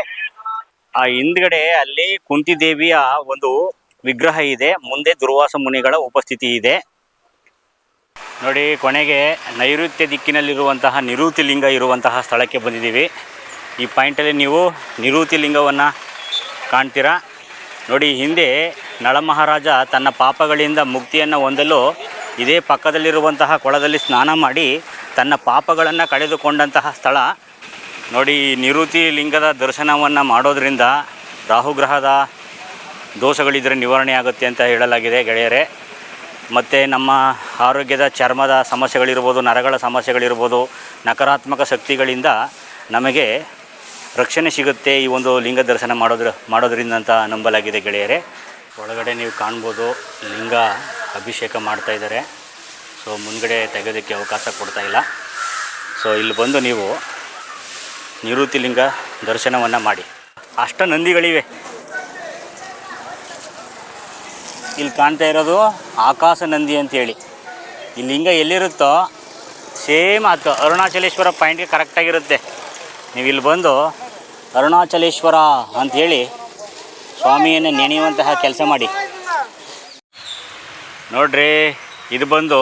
ಆ ಹಿಂದ್ಗಡೆ ಅಲ್ಲಿ ಕುಂತಿದೇವಿಯ ಒಂದು ವಿಗ್ರಹ ಇದೆ, ಮುಂದೆ ದುರ್ವಾಸ ಮುನಿಗಳ ಉಪಸ್ಥಿತಿ ಇದೆ. ನೋಡಿ, ಕೊನೆಗೆ ನೈಋತ್ಯ ದಿಕ್ಕಿನಲ್ಲಿರುವಂತಹ ನಿರೂತಿ ಲಿಂಗ ಇರುವಂತಹ ಸ್ಥಳಕ್ಕೆ ಬಂದಿದ್ದೀವಿ. ಈ ಪಾಯಿಂಟಲ್ಲಿ ನೀವು ನಿರೂತಿ ಲಿಂಗವನ್ನು ಕಾಣ್ತೀರಾ? ನೋಡಿ, ಹಿಂದೆ ನಳಮಹಾರಾಜ ತನ್ನ ಪಾಪಗಳಿಂದ ಮುಕ್ತಿಯನ್ನು ಹೊಂದಲು ಇದೇ ಪಕ್ಕದಲ್ಲಿರುವಂತಹ ಕೊಳದಲ್ಲಿ ಸ್ನಾನ ಮಾಡಿ ತನ್ನ ಪಾಪಗಳನ್ನು ಕಳೆದುಕೊಂಡಂತಹ ಸ್ಥಳ. ನೋಡಿ ನಿರುತಿ ಲಿಂಗದ ದರ್ಶನವನ್ನು ಮಾಡೋದರಿಂದ ರಾಹುಗ್ರಹದ ದೋಷಗಳಿದ್ದರೆ ನಿವಾರಣೆ ಆಗುತ್ತೆ ಅಂತ ಹೇಳಲಾಗಿದೆ ಗೆಳೆಯರೇ. ಮತ್ತು ನಮ್ಮ ಆರೋಗ್ಯದ ಚರ್ಮದ ಸಮಸ್ಯೆಗಳಿರ್ಬೋದು, ನರಗಳ ಸಮಸ್ಯೆಗಳಿರ್ಬೋದು, ನಕಾರಾತ್ಮಕ ಶಕ್ತಿಗಳಿಂದ ನಮಗೆ ರಕ್ಷಣೆ ಸಿಗುತ್ತೆ ಈ ಒಂದು ಲಿಂಗ ದರ್ಶನ ಮಾಡೋದ್ರ ಮಾಡೋದ್ರಿಂದ ಅಂತ ನಂಬಲಾಗಿದೆ ಗೆಳೆಯರೇ. ಒಳಗಡೆ ನೀವು ಕಾಣ್ಬೋದು, ಲಿಂಗ ಅಭಿಷೇಕ ಮಾಡ್ತಾ ಇದ್ದಾರೆ. ಸೊ, ಮುಂದ್ಗಡೆ ತೆಗೆಯೋದಕ್ಕೆ ಅವಕಾಶ ಕೊಡ್ತಾ ಇಲ್ಲ. ಸೊ, ಇಲ್ಲಿ ಬಂದು ನೀವು ನಿವೃತ್ತಿ ಲಿಂಗ ದರ್ಶನವನ್ನು ಮಾಡಿ. ಅಷ್ಟ ನಂದಿಗಳಿವೆ. ಇಲ್ಲಿ ಕಾಣ್ತಾ ಇರೋದು ಆಕಾಶ ನಂದಿ ಅಂತೇಳಿ ಈ ಲಿಂಗ ಎಲ್ಲಿರುತ್ತೋ, ಸೇಮ್ ಅದು ಅರುಣಾಚಲೇಶ್ವರ ಪಾಯಿಂಟ್ಗೆ ಕರೆಕ್ಟಾಗಿರುತ್ತೆ ನೀವು ಇಲ್ಲಿ ಬಂದು ಅರುಣಾಚಲೇಶ್ವರ ಅಂಥೇಳಿ ಸ್ವಾಮಿಯನ್ನು ನೆನೆಯುವಂತಹ ಕೆಲಸ ಮಾಡಿ. ನೋಡ್ರಿ, ಇದು ಬಂದು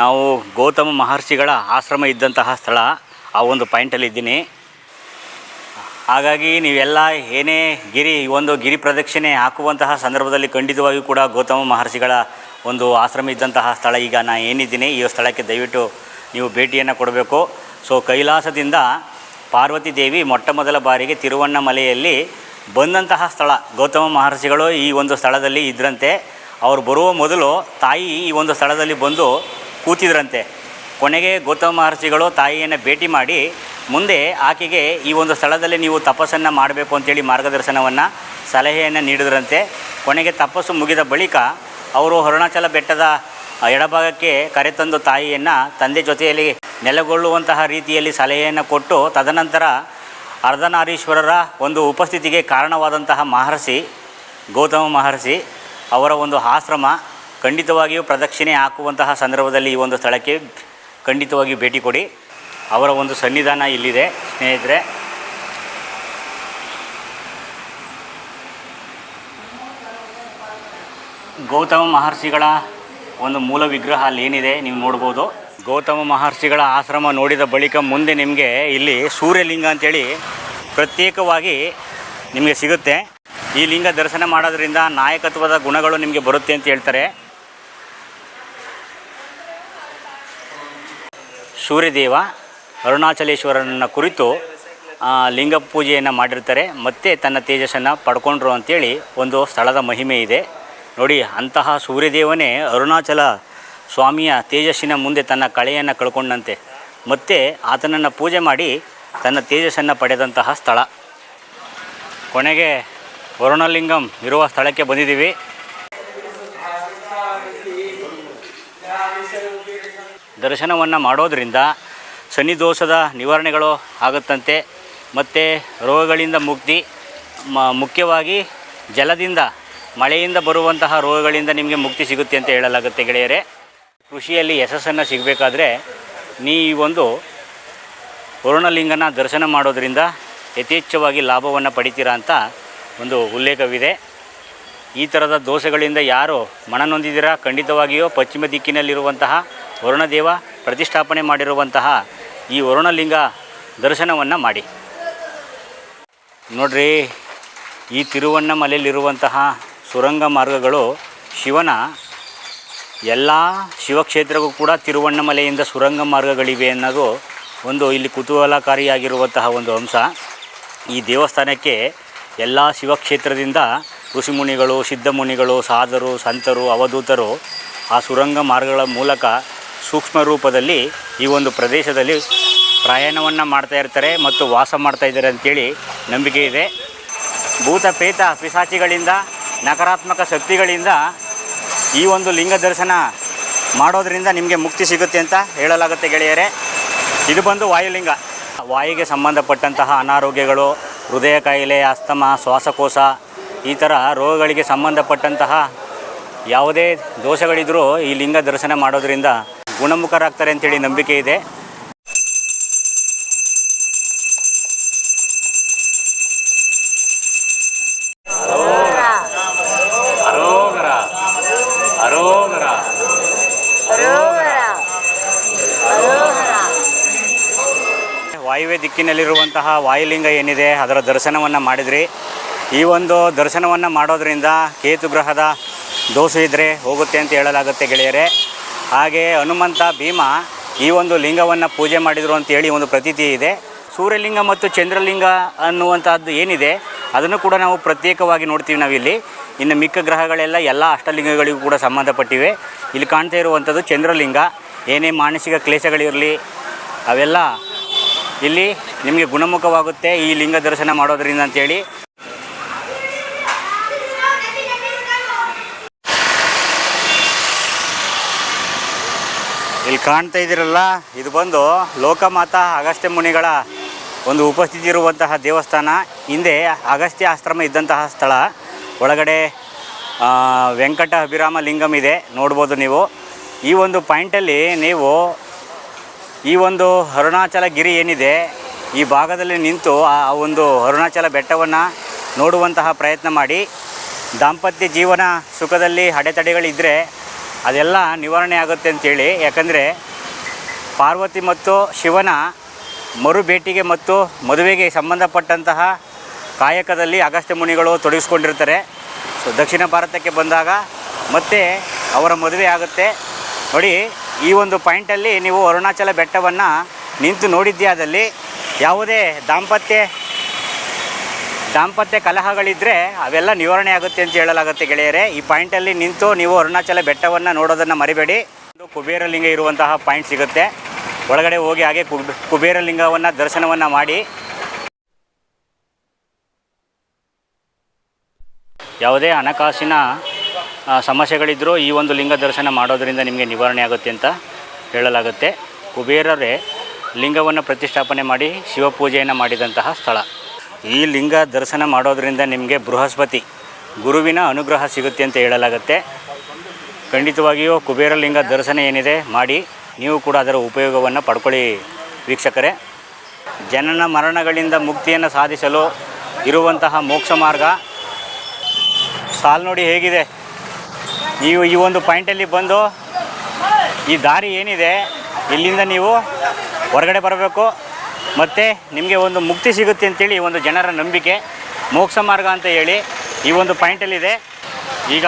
ನಾವು ಗೌತಮ ಮಹರ್ಷಿಗಳ ಆಶ್ರಮ ಇದ್ದಂತಹ ಸ್ಥಳ. ಆ ಒಂದು ಪಾಯಿಂಟಲ್ಲಿ ಇದ್ದೀನಿ. ಹಾಗಾಗಿ ನೀವೆಲ್ಲ ಏನೇ ಗಿರಿ ಒಂದು ಗಿರಿ ಪ್ರದಕ್ಷಿಣೆ ಹಾಕುವಂತಹ ಸಂದರ್ಭದಲ್ಲಿ ಖಂಡಿತವಾಗಿಯೂ ಕೂಡ ಗೌತಮ ಮಹರ್ಷಿಗಳ ಒಂದು ಆಶ್ರಮ ಇದ್ದಂತಹ ಸ್ಥಳ. ಈಗ ನಾನು ಏನಿದ್ದೀನಿ, ಈ ಸ್ಥಳಕ್ಕೆ ದಯವಿಟ್ಟು ನೀವು ಭೇಟಿಯನ್ನು ಕೊಡಬೇಕು. ಸೊ ಕೈಲಾಸದಿಂದ ಪಾರ್ವತಿ ದೇವಿ ಮೊಟ್ಟ ಮೊದಲ ಬಾರಿಗೆ ತಿರುವಣ್ಣಮಲೆಯಲ್ಲಿ ಬಂದಂತಹ ಸ್ಥಳ. ಗೌತಮ ಮಹರ್ಷಿಗಳು ಈ ಒಂದು ಸ್ಥಳದಲ್ಲಿ ಇದ್ರಂತೆ. ಅವರು ಬರುವ ಮೊದಲು ತಾಯಿ ಈ ಒಂದು ಸ್ಥಳದಲ್ಲಿ ಬಂದು ಕೂತಿದ್ರಂತೆ. ಕೊನೆಗೆ ಗೌತಮ ಮಹರ್ಷಿಗಳು ತಾಯಿಯನ್ನು ಭೇಟಿ ಮಾಡಿ, ಮುಂದೆ ಆಕೆಗೆ ಈ ಒಂದು ಸ್ಥಳದಲ್ಲಿ ನೀವು ತಪಸ್ಸನ್ನು ಮಾಡಬೇಕು ಅಂತೇಳಿ ಮಾರ್ಗದರ್ಶನವನ್ನು ಸಲಹೆಯನ್ನು ನೀಡಿದ್ರಂತೆ. ಕೊನೆಗೆ ತಪಸ್ಸು ಮುಗಿದ ಬಳಿಕ, ಅವರು ಅರುಣಾಚಲ ಬೆಟ್ಟದ ಎಡಭಾಗಕ್ಕೆ ಕರೆತಂದು ತಾಯಿಯನ್ನು ತಂದೆ ಜೊತೆಯಲ್ಲಿ ನೆಲೆಗೊಳ್ಳುವಂತಹ ರೀತಿಯಲ್ಲಿ ಸಲಹೆಯನ್ನು ಕೊಟ್ಟು ತದನಂತರ ಅರ್ಧನಾರೀಶ್ವರರ ಒಂದು ಉಪಸ್ಥಿತಿಗೆ ಕಾರಣವಾದಂತಹ ಮಹರ್ಷಿ, ಗೌತಮ ಮಹರ್ಷಿ ಅವರ ಒಂದು ಆಶ್ರಮ ಖಂಡಿತವಾಗಿಯೂ ಪ್ರದಕ್ಷಿಣೆ ಹಾಕುವಂತಹ ಸಂದರ್ಭದಲ್ಲಿ ಈ ಒಂದು ಸ್ಥಳಕ್ಕೆ ಖಂಡಿತವಾಗಿ ಭೇಟಿ ಕೊಡಿ. ಅವರ ಒಂದು ಸನ್ನಿಧಾನ ಇಲ್ಲಿದೆ, ಸ್ನೇಹಿತರೆ. ಗೌತಮ ಮಹರ್ಷಿಗಳ ಒಂದು ಮೂಲ ವಿಗ್ರಹ ಅಲ್ಲಿ ಏನಿದೆ ನೀವು ನೋಡ್ಬೋದು. ಗೌತಮ ಮಹರ್ಷಿಗಳ ಆಶ್ರಮ ನೋಡಿದ ಬಳಿಕ ಮುಂದೆ ನಿಮಗೆ ಇಲ್ಲಿ ಸೂರ್ಯಲಿಂಗ ಅಂತೇಳಿ ಪ್ರತ್ಯೇಕವಾಗಿ ನಿಮಗೆ ಸಿಗುತ್ತೆ. ಈ ಲಿಂಗ ದರ್ಶನ ಮಾಡೋದ್ರಿಂದ ನಾಯಕತ್ವದ ಗುಣಗಳು ನಿಮಗೆ ಬರುತ್ತೆ ಅಂತ ಹೇಳ್ತಾರೆ. ಸೂರ್ಯದೇವ ಅರುಣಾಚಲೇಶ್ವರನ ಕುರಿತು ಲಿಂಗ ಪೂಜೆಯನ್ನು ಮಾಡಿರ್ತಾರೆ. ಮತ್ತೆ ತನ್ನ ತೇಜಸ್ಸನ್ನು ಪಡ್ಕೊಂಡ್ರು ಅಂತೇಳಿ ಒಂದು ಸ್ಥಳದ ಮಹಿಮೆ ಇದೆ. ನೋಡಿ, ಅಂತಹ ಸೂರ್ಯದೇವನೇ ಅರುಣಾಚಲ ಸ್ವಾಮಿಯ ತೇಜಸ್ಸಿನ ಮುಂದೆ ತನ್ನ ಕಳೆಯನ್ನು ಕಳ್ಕೊಂಡಂತೆ. ಮತ್ತೆ ಆತನನ್ನು ಪೂಜೆ ಮಾಡಿ ತನ್ನ ತೇಜಸ್ಸನ್ನು ಪಡೆದಂತಹ ಸ್ಥಳ. ಕೊನೆಗೆ ವರುಣಲಿಂಗಂ ಇರುವ ಸ್ಥಳಕ್ಕೆ ಬಂದಿದ್ದೀವಿ. ದರ್ಶನವನ್ನು ಮಾಡೋದರಿಂದ ಶನಿದೋಷದ ನಿವಾರಣೆಗಳು ಆಗುತ್ತಂತೆ. ಮತ್ತು ರೋಗಗಳಿಂದ ಮುಕ್ತಿ ಮುಖ್ಯವಾಗಿ ಜಲದಿಂದ ಮಳೆಯಿಂದ ಬರುವಂತಹ ರೋಗಗಳಿಂದ ನಿಮಗೆ ಮುಕ್ತಿ ಸಿಗುತ್ತೆ ಅಂತ ಹೇಳಲಾಗುತ್ತೆ ಗೆಳೆಯರೆ. ಕೃಷಿಯಲ್ಲಿ ಯಶಸ್ಸನ್ನು ಸಿಗಬೇಕಾದ್ರೆ ನೀ ಒಂದು ವರುಣಲಿಂಗನ ದರ್ಶನ ಮಾಡೋದರಿಂದ ಯಥೇಚ್ಛವಾಗಿ ಲಾಭವನ್ನು ಪಡಿತೀರಾ ಅಂತ ಒಂದು ಉಲ್ಲೇಖವಿದೆ. ಈ ಥರದ ದೋಷಗಳಿಂದ ಯಾರು ಮನನೊಂದಿದ್ದೀರಾ ಖಂಡಿತವಾಗಿಯೂ ಪಶ್ಚಿಮ ದಿಕ್ಕಿನಲ್ಲಿರುವಂತಹ ವರುಣದೇವ ಪ್ರತಿಷ್ಠಾಪನೆ ಮಾಡಿರುವಂತಹ ಈ ವರುಣಲಿಂಗ ದರ್ಶನವನ್ನು ಮಾಡಿ. ನೋಡ್ರಿ, ಈ ತಿರುವಣ್ಣಮಲೆಯಲ್ಲಿರುವಂತಹ ಸುರಂಗ ಮಾರ್ಗಗಳು ಶಿವನ ಎಲ್ಲ ಶಿವಕ್ಷೇತ್ರಕ್ಕೂ ಕೂಡ ತಿರುವಣ್ಣಮಲೆಯಿಂದ ಸುರಂಗ ಮಾರ್ಗಗಳಿವೆ ಅನ್ನೋದು ಒಂದು ಇಲ್ಲಿ ಕುತೂಹಲಕಾರಿಯಾಗಿರುವಂತಹ ಒಂದು ಅಂಶ. ಈ ದೇವಸ್ಥಾನಕ್ಕೆ ಎಲ್ಲ ಶಿವಕ್ಷೇತ್ರದಿಂದ ಋಷಿಮುನಿಗಳು, ಸಿದ್ಧಮುನಿಗಳು, ಸಾಧರು, ಸಂತರು, ಅವಧೂತರು ಆ ಸುರಂಗ ಮಾರ್ಗಗಳ ಮೂಲಕ ಸೂಕ್ಷ್ಮ ರೂಪದಲ್ಲಿ ಈ ಒಂದು ಪ್ರದೇಶದಲ್ಲಿ ಪ್ರಯಾಣವನ್ನು ಮಾಡ್ತಾ ಇರ್ತಾರೆ ಮತ್ತು ವಾಸ ಮಾಡ್ತಾ ಇದ್ದಾರೆ ಅಂತೇಳಿ ನಂಬಿಕೆ ಇದೆ. ಭೂತ ಪ್ರೇತ ಪಿಸಾಚಿಗಳಿಂದ ನಕಾರಾತ್ಮಕ ಶಕ್ತಿಗಳಿಂದ ಈ ಒಂದು ಲಿಂಗ ದರ್ಶನ ಮಾಡೋದರಿಂದ ನಿಮಗೆ ಮುಕ್ತಿ ಸಿಗುತ್ತೆ ಅಂತ ಹೇಳಲಾಗುತ್ತೆ ಗೆಳೆಯರೇ. ಇದು ಬಂದು ವಾಯುಲಿಂಗ. ವಾಯುಗೆ ಸಂಬಂಧಪಟ್ಟಂತಹ ಅನಾರೋಗ್ಯಗಳು, ಹೃದಯ ಕಾಯಿಲೆ, ಅಸ್ತಮ, ಶ್ವಾಸಕೋಶ, ಈ ಥರ ರೋಗಗಳಿಗೆ ಸಂಬಂಧಪಟ್ಟಂತಹ ಯಾವುದೇ ದೋಷಗಳಿದ್ದರೂ ಈ ಲಿಂಗ ದರ್ಶನ ಮಾಡೋದರಿಂದ ಗುಣಮುಖರಾಗ್ತಾರೆ ಅಂತೇಳಿ ನಂಬಿಕೆ ಇದೆ. ದಿಕ್ಕಿನಲ್ಲಿರುವಂತಹ ವಾಯುಲಿಂಗ ಏನಿದೆ, ಅದರ ದರ್ಶನವನ್ನು ಮಾಡಿದ್ರಿ. ಈ ಒಂದು ದರ್ಶನವನ್ನು ಮಾಡೋದ್ರಿಂದ ಕೇತು ಗ್ರಹದ ದೋಷ ಇದ್ದರೆ ಹೋಗುತ್ತೆ ಅಂತ ಹೇಳಲಾಗುತ್ತೆ ಗೆಳೆಯರೆ. ಹಾಗೆ ಹನುಮಂತ, ಭೀಮ ಈ ಒಂದು ಲಿಂಗವನ್ನು ಪೂಜೆ ಮಾಡಿದರು ಅಂತೇಳಿ ಒಂದು ಪ್ರತೀತಿ ಇದೆ. ಸೂರ್ಯಲಿಂಗ ಮತ್ತು ಚಂದ್ರಲಿಂಗ ಅನ್ನುವಂಥದ್ದು ಏನಿದೆ, ಅದನ್ನು ಕೂಡ ನಾವು ಪ್ರತ್ಯೇಕವಾಗಿ ನೋಡ್ತೀವಿ ನಾವಿಲ್ಲಿ. ಇನ್ನು ಮಿಕ್ಕ ಗ್ರಹಗಳೆಲ್ಲ ಎಲ್ಲ ಅಷ್ಟಲಿಂಗಗಳಿಗೂ ಕೂಡ ಸಂಬಂಧಪಟ್ಟಿವೆ. ಇಲ್ಲಿ ಕಾಣ್ತಾ ಇರುವಂಥದ್ದು ಚಂದ್ರಲಿಂಗ. ಏನೇ ಮಾನಸಿಕ ಕ್ಲೇಶಗಳಿರಲಿ, ಅವೆಲ್ಲ ಇಲ್ಲಿ ನಿಮಗೆ ಗುಣಮುಖವಾಗುತ್ತೆ ಈ ಲಿಂಗ ದರ್ಶನ ಮಾಡೋದ್ರಿಂದ ಅಂತೇಳಿ. ಇಲ್ಲಿ ಕಾಣ್ತಾ ಇದ್ದೀರಲ್ಲ, ಇದು ಬಂದು ಲೋಕಮಾತಾ ಅಗಸ್ತ್ಯ ಮುನಿಗಳ ಒಂದು ಉಪಸ್ಥಿತಿ ಇರುವಂತಹ ದೇವಸ್ಥಾನ. ಹಿಂದೆ ಅಗಸ್ತ್ಯ ಆಶ್ರಮ ಇದ್ದಂತಹ ಸ್ಥಳ. ಒಳಗಡೆ ವೆಂಕಟ ಅಭಿರಾಮ ಲಿಂಗಂ ಇದೆ. ನೋಡ್ಬೋದು ನೀವು. ಈ ಒಂದು ಪಾಯಿಂಟಲ್ಲಿ ನೀವು ಈ ಒಂದು ಅರುಣಾಚಲ ಗಿರಿ ಏನಿದೆ, ಈ ಭಾಗದಲ್ಲಿ ನಿಂತು ಆ ಒಂದು ಅರುಣಾಚಲ ಬೆಟ್ಟವನ್ನು ನೋಡುವಂತಹ ಪ್ರಯತ್ನ ಮಾಡಿ. ದಾಂಪತ್ಯ ಜೀವನ ಸುಖದಲ್ಲಿ ಅಡೆತಡೆಗಳಿದ್ದರೆ ಅದೆಲ್ಲ ನಿವಾರಣೆ ಆಗುತ್ತೆ ಅಂತೇಳಿ. ಯಾಕಂದರೆ ಪಾರ್ವತಿ ಮತ್ತು ಶಿವನ ಮರು ಭೇಟಿಗೆ ಮತ್ತು ಮದುವೆಗೆ ಸಂಬಂಧಪಟ್ಟಂತಹ ಕಾಯಕದಲ್ಲಿ ಅಗಸ್ತ್ಯ ಮುನಿಗಳು ತೊಡಗಿಸ್ಕೊಂಡಿರ್ತಾರೆ. ಸೊ, ದಕ್ಷಿಣ ಭಾರತಕ್ಕೆ ಬಂದಾಗ ಮತ್ತೆ ಅವರ ಮದುವೆ ಆಗುತ್ತೆ. ನೋಡಿ ಈ ಒಂದು ಪಾಯಿಂಟಲ್ಲಿ ನೀವು ಅರುಣಾಚಲ ಬೆಟ್ಟವನ್ನು ನಿಂತು ನೋಡಿದ್ಯಾದಲ್ಲಿ ಯಾವುದೇ ದಾಂಪತ್ಯ ದಾಂಪತ್ಯ ಕಲಹಗಳಿದ್ದರೆ ಅವೆಲ್ಲ ನಿವಾರಣೆ ಆಗುತ್ತೆ ಅಂತ ಹೇಳಲಾಗುತ್ತೆ ಗೆಳೆಯರೆ. ಈ ಪಾಯಿಂಟಲ್ಲಿ ನಿಂತು ನೀವು ಅರುಣಾಚಲ ಬೆಟ್ಟವನ್ನು ನೋಡೋದನ್ನು ಮರಿಬೇಡಿ. ಒಂದು ಕುಬೇರಲಿಂಗ ಇರುವಂತಹ ಪಾಯಿಂಟ್ ಸಿಗುತ್ತೆ. ಒಳಗಡೆ ಹೋಗಿ ಹಾಗೆ ಕುಬ್- ಕುಬೇರಲಿಂಗವನ್ನು ದರ್ಶನವನ್ನು ಮಾಡಿ. ಯಾವುದೇ ಹಣಕಾಸಿನ ಸಮಸ್ಯೆಗಳಿದ್ದರೂ ಈ ಒಂದು ಲಿಂಗ ದರ್ಶನ ಮಾಡೋದರಿಂದ ನಿಮಗೆ ನಿವಾರಣೆ ಆಗುತ್ತೆ ಅಂತ ಹೇಳಲಾಗುತ್ತೆ. ಕುಬೇರರೇ, ಲಿಂಗವನ್ನು ಪ್ರತಿಷ್ಠಾಪನೆ ಮಾಡಿ ಶಿವಪೂಜೆಯನ್ನು ಮಾಡಿದಂತಹ ಸ್ಥಳ. ಈ ಲಿಂಗ ದರ್ಶನ ಮಾಡೋದರಿಂದ ನಿಮಗೆ ಬೃಹಸ್ಪತಿ, ಗುರುವಿನ ಅನುಗ್ರಹ ಸಿಗುತ್ತೆ ಅಂತ ಹೇಳಲಾಗುತ್ತೆ. ಖಂಡಿತವಾಗಿಯೂ ಕುಬೇರಲಿಂಗ ದರ್ಶನ ಏನಿದೆ ಮಾಡಿ, ನೀವು ಕೂಡ ಅದರ ಉಪಯೋಗವನ್ನು ಪಡ್ಕೊಳ್ಳಿ ವೀಕ್ಷಕರೇ. ಜನನ ಮರಣಗಳಿಂದ ಮುಕ್ತಿಯನ್ನು ಸಾಧಿಸಲು ಇರುವಂತಹ ಮೋಕ್ಷ ಮಾರ್ಗ ಸಾಲು ನೋಡಿ ಹೇಗಿದೆ? ನೀವು ಈ ಒಂದು ಪಾಯಿಂಟಲ್ಲಿ ಬಂದು ಈ ದಾರಿ ಏನಿದೆ, ಇಲ್ಲಿಂದ ನೀವು ಹೊರಗಡೆ ಬರಬೇಕು. ಮತ್ತು ನಿಮಗೆ ಒಂದು ಮುಕ್ತಿ ಸಿಗುತ್ತೆ ಅಂತೇಳಿ ಒಂದು ಜನರ ನಂಬಿಕೆ. ಮೋಕ್ಷ ಮಾರ್ಗ ಅಂತ ಹೇಳಿ ಈ ಒಂದು ಪಾಯಿಂಟಲ್ಲಿದೆ ಈಗ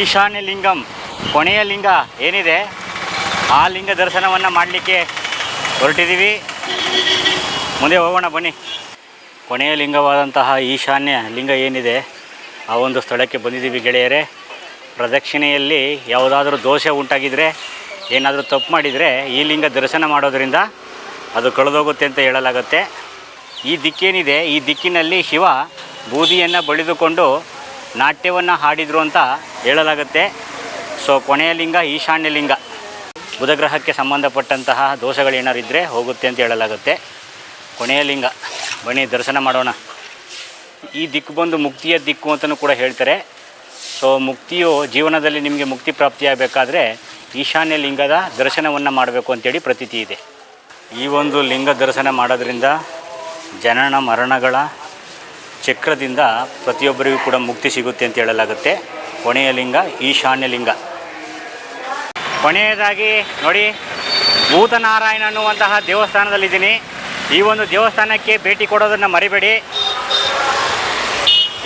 ಈಶಾನ್ಯ ಲಿಂಗಂ, ಕೊನೆಯ ಲಿಂಗ ಏನಿದೆ, ಆ ಲಿಂಗ ದರ್ಶನವನ್ನು ಮಾಡಲಿಕ್ಕೆ ಹೊರಟಿದ್ದೀವಿ. ಮುಂದೆ ಹೋಗೋಣ ಬನ್ನಿ. ಕೊನೆಯ ಲಿಂಗವಾದಂತಹ ಈಶಾನ್ಯ ಲಿಂಗ ಏನಿದೆ ಆ ಒಂದು ಸ್ಥಳಕ್ಕೆ ಬಂದಿದ್ದೀವಿ ಗೆಳೆಯರೇ. ಪ್ರದಕ್ಷಿಣೆಯಲ್ಲಿ ಯಾವುದಾದ್ರೂ ದೋಷ ಉಂಟಾಗಿದ್ದರೆ ಏನಾದರೂ ತಪ್ಪು ಮಾಡಿದರೆ ಈ ಲಿಂಗ ದರ್ಶನ ಮಾಡೋದರಿಂದ ಅದು ಕಳೆದೋಗುತ್ತೆ ಅಂತ ಹೇಳಲಾಗುತ್ತೆ. ಈ ದಿಕ್ಕೇನಿದೆ, ಈ ದಿಕ್ಕಿನಲ್ಲಿ ಶಿವ ಬೂದಿಯನ್ನು ಬಳಿದುಕೊಂಡು ನಾಟ್ಯವನ್ನು ಹಾಡಿದರು ಅಂತ ಹೇಳಲಾಗುತ್ತೆ. ಸೊ, ಕೊನೆಯ ಲಿಂಗ ಈಶಾನ್ಯ ಲಿಂಗ. ಬುಧಗ್ರಹಕ್ಕೆ ಸಂಬಂಧಪಟ್ಟಂತಹ ದೋಷಗಳೇನಾರು ಇದ್ದರೆ ಹೋಗುತ್ತೆ ಅಂತ ಹೇಳಲಾಗುತ್ತೆ. ಕೊನೆಯ ಲಿಂಗ. ಬನ್ನಿ, ದರ್ಶನ ಮಾಡೋಣ. ಈ ದಿಕ್ಕು ಬಂದು ಮುಕ್ತಿಯ ದಿಕ್ಕು ಅಂತಲೂ ಕೂಡ ಹೇಳ್ತಾರೆ. ಸೊ ಮುಕ್ತಿಯು ಜೀವನದಲ್ಲಿ ನಿಮಗೆ ಮುಕ್ತಿ ಪ್ರಾಪ್ತಿಯಾಗಬೇಕಾದ್ರೆ ಈಶಾನ್ಯ ಲಿಂಗದ ದರ್ಶನವನ್ನು ಮಾಡಬೇಕು ಅಂತೇಳಿ ಪ್ರತೀತಿ ಇದೆ. ಈ ಒಂದು ಲಿಂಗ ದರ್ಶನ ಮಾಡೋದ್ರಿಂದ ಜನನ, ಮರಣಗಳ ಚಕ್ರದಿಂದ ಪ್ರತಿಯೊಬ್ಬರಿಗೂ ಕೂಡ ಮುಕ್ತಿ ಸಿಗುತ್ತೆ ಅಂತ ಹೇಳಲಾಗುತ್ತೆ. ಕೊನೆಯ ಲಿಂಗ ಈಶಾನ್ಯ ಲಿಂಗ. ಕೊನೆಯದಾಗಿ ನೋಡಿ ಭೂತನಾರಾಯಣ ಅನ್ನುವಂತಹ ದೇವಸ್ಥಾನದಲ್ಲಿದ್ದೀನಿ. ಈ ಒಂದು ದೇವಸ್ಥಾನಕ್ಕೆ ಭೇಟಿ ಕೊಡೋದನ್ನು ಮರಿಬೇಡಿ.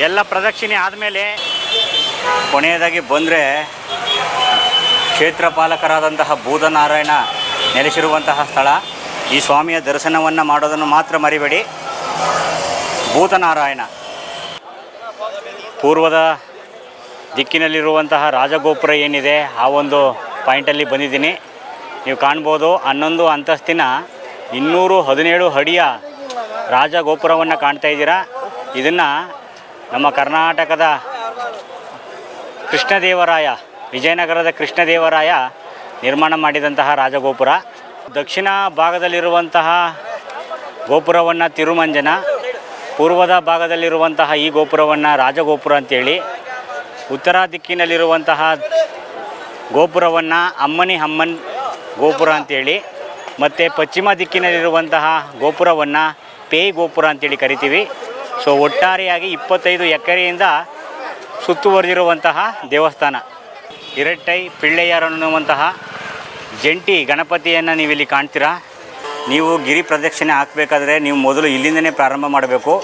ಎಲ್ಲ ಪ್ರದಕ್ಷಿಣೆ ಆದಮೇಲೆ ಕೊನೆಯದಾಗಿ ಬಂದರೆ ಕ್ಷೇತ್ರ ಪಾಲಕರಾದಂತಹ ಭೂತನಾರಾಯಣ ನೆಲೆಸಿರುವಂತಹ ಸ್ಥಳ. ಈ ಸ್ವಾಮಿಯ ದರ್ಶನವನ್ನು ಮಾಡೋದನ್ನು ಮಾತ್ರ ಮರಿಬೇಡಿ. ಭೂತನಾರಾಯಣ. ಪೂರ್ವದ ದಿಕ್ಕಿನಲ್ಲಿರುವಂತಹ ರಾಜಗೋಪುರ ಏನಿದೆ, ಆ ಒಂದು ಪಾಯಿಂಟಲ್ಲಿ ಬಂದಿದ್ದೀನಿ. ನೀವು ಕಾಣ್ಬೋದು, ಹನ್ನೊಂದು ಅಂತಸ್ತಿನ ಇನ್ನೂರು ಹದಿನೇಳು ಅಡಿಯ ರಾಜಗೋಪುರವನ್ನು ಕಾಣ್ತಾ ಇದ್ದೀರಾ. ಇದನ್ನು ನಮ್ಮ ಕರ್ನಾಟಕದ ಕೃಷ್ಣದೇವರಾಯ, ವಿಜಯನಗರದ ಕೃಷ್ಣದೇವರಾಯ ನಿರ್ಮಾಣ ಮಾಡಿದಂತಹ ರಾಜಗೋಪುರ. ದಕ್ಷಿಣ ಭಾಗದಲ್ಲಿರುವಂತಹ ಗೋಪುರವನ್ನು ತಿರುಮಂಜನ, ಪೂರ್ವದ ಭಾಗದಲ್ಲಿರುವಂತಹ ಈ ಗೋಪುರವನ್ನು ರಾಜಗೋಪುರ ಅಂತೇಳಿ, ಉತ್ತರ ದಿಕ್ಕಿನಲ್ಲಿರುವಂತಹ ಗೋಪುರವನ್ನು ಅಮ್ಮನಿ ಅಮ್ಮನ್ ಗೋಪುರ ಅಂತೇಳಿ, ಮತ್ತು ಪಶ್ಚಿಮ ದಿಕ್ಕಿನಲ್ಲಿರುವಂತಹ ಗೋಪುರವನ್ನು ಪೇಯ್ ಗೋಪುರ ಅಂತೇಳಿ ಕರಿತೀವಿ. ಸೊ ಒಟ್ಟಾರೆಯಾಗಿ ಇಪ್ಪತ್ತೈದು ಎಕರೆಯಿಂದ ಸುತ್ತುವರೆದಿರುವಂತಹ ದೇವಸ್ಥಾನ. ಇರಟ್ಟೈ ಪಿಳ್ಳೆಯರನ್ನುವಂತಹ ಜಂಟಿ ಗಣಪತಿಯನ್ನು ನೀವಿಲ್ಲಿ ಕಾಣ್ತೀರಾ? ನೀವು ಗಿರಿ ಪ್ರದಕ್ಷಿಣೆ ಹಾಕಬೇಕಾದ್ರೆ ನೀವು ಮೊದಲು ಇಲ್ಲಿಂದನೇ ಪ್ರಾರಂಭ ಮಾಡಬೇಕು.